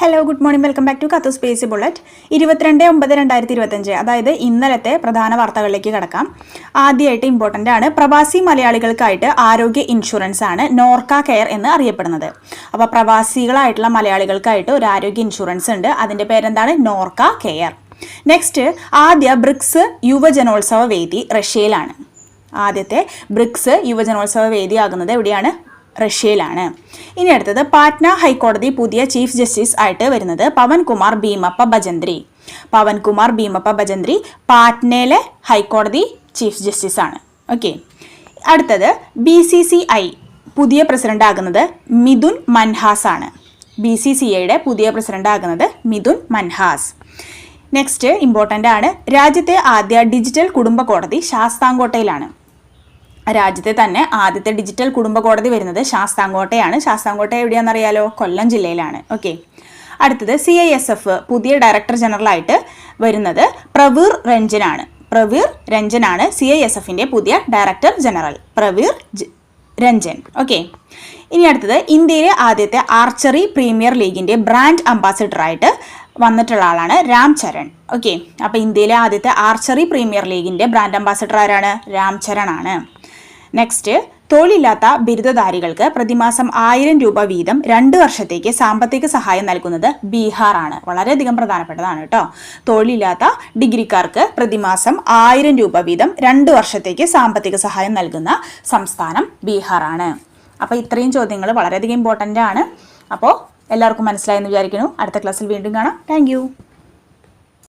Hello good morning welcome back to കത്തു space bullet ഇരുപത്തിരണ്ട് ഒമ്പത് രണ്ടായിരത്തി ഇരുപത്തഞ്ച് അതായത് ഇന്നലത്തെ പ്രധാന വാർത്തകളിലേക്ക് കടക്കാം. ആദ്യമായിട്ട് ഇമ്പോർട്ടന്റ് ആണ്. പ്രവാസി മലയാളികൾക്കായിട്ട് ആരോഗ്യ ഇൻഷുറൻസ് ആണ് നോർക്ക കെയർ എന്ന് അറിയപ്പെടുന്നത്. അപ്പോൾ പ്രവാസികളായിട്ടുള്ള മലയാളികൾക്കായിട്ട് ഒരു ആരോഗ്യ ഇൻഷുറൻസ് ഉണ്ട്. അതിന്റെ പേരെന്താണ്? നോർക്ക കെയർ. നെക്സ്റ്റ് ആദ്യ ബ്രിക്സ് യുവജനോത്സവ വേദി റഷ്യയിലാണ്. ആദ്യത്തെ ബ്രിക്സ് യുവജനോത്സവ വേദിയാകുന്നത് എവിടെയാണ്? റഷ്യയിലാണ്. ഇനി അടുത്തത് പാറ്റ്ന ഹൈക്കോടതി പുതിയ ചീഫ് ജസ്റ്റിസ് ആയിട്ട് വരുന്നത് പവൻകുമാർ ഭീമപ്പ ഭജന്ത്രി പവൻകുമാർ ഭീമപ്പ ഭജന്ത്രി പാറ്റ്നയിലെ ഹൈക്കോടതി ചീഫ് ജസ്റ്റിസ് ആണ്. ഓക്കെ. അടുത്തത് ബി സി സി ഐ പുതിയ പ്രസിഡന്റ് ആകുന്നത് മിഥുൻ മൻഹാസ് ആണ്. ബി സി സി ഐയുടെ പുതിയ പ്രസിഡന്റ് ആകുന്നത് മിഥുൻ മൻഹാസ്. നെക്സ്റ്റ് ഇമ്പോർട്ടന്റ് ആണ് രാജ്യത്തെ ആദ്യ ഡിജിറ്റൽ കുടുംബ കോടതി ശാസ്താംകോട്ടയിലാണ്. രാജ്യത്തെ തന്നെ ആദ്യത്തെ ഡിജിറ്റൽ കുടുംബ കോടതി വരുന്നത് ശാസ്താംകോട്ടയാണ്. ശാസ്താംകോട്ട എവിടെയാണെന്നറിയാലോ? കൊല്ലം ജില്ലയിലാണ്. ഓക്കെ. അടുത്തത് സി ഐ എസ് എഫ് പുതിയ ഡയറക്ടർ ജനറലായിട്ട് വരുന്നത് പ്രവീർ രഞ്ജനാണ്. പ്രവീർ രഞ്ജനാണ് സി ഐ എസ് എഫിന്റെ പുതിയ director general. Praveer Ranjan. Okay. ഇനി അടുത്തത് ഇന്ത്യയിലെ ആദ്യത്തെ ആർച്ചറി പ്രീമിയർ ലീഗിന്റെ ബ്രാൻഡ് അംബാസിഡറായിട്ട് വന്നിട്ടുള്ള ആളാണ് രാം ചരൺ. ഓക്കെ. അപ്പോൾ ഇന്ത്യയിലെ ആദ്യത്തെ ആർച്ചറി പ്രീമിയർ ലീഗിന്റെ ബ്രാൻഡ് അംബാസിഡർ ആരാണ്? രാം ചരൺ ആണ്. നെക്സ്റ്റ് തൊഴിലില്ലാത്ത ബിരുദധാരികൾക്ക് പ്രതിമാസം ആയിരം രൂപ വീതം രണ്ട് വർഷത്തേക്ക് സാമ്പത്തിക സഹായം നൽകുന്നത് ബീഹാർ ആണ് വളരെയധികം പ്രധാനപ്പെട്ടതാണ് കേട്ടോ. തൊഴിലില്ലാത്ത ഡിഗ്രിക്കാർക്ക് പ്രതിമാസം ആയിരം രൂപ വീതം രണ്ട് വർഷത്തേക്ക് സാമ്പത്തിക സഹായം നൽകുന്ന സംസ്ഥാനം ബീഹാർ ആണ് അപ്പോൾ ഇത്രയും ചോദ്യങ്ങൾ വളരെയധികം ഇമ്പോർട്ടന്റ് ആണ്. അപ്പോൾ എല്ലാവർക്കും മനസ്സിലായെന്ന് വിചാരിക്കുന്നു. അടുത്ത ക്ലാസ്സിൽ വീണ്ടും കാണാം. താങ്ക്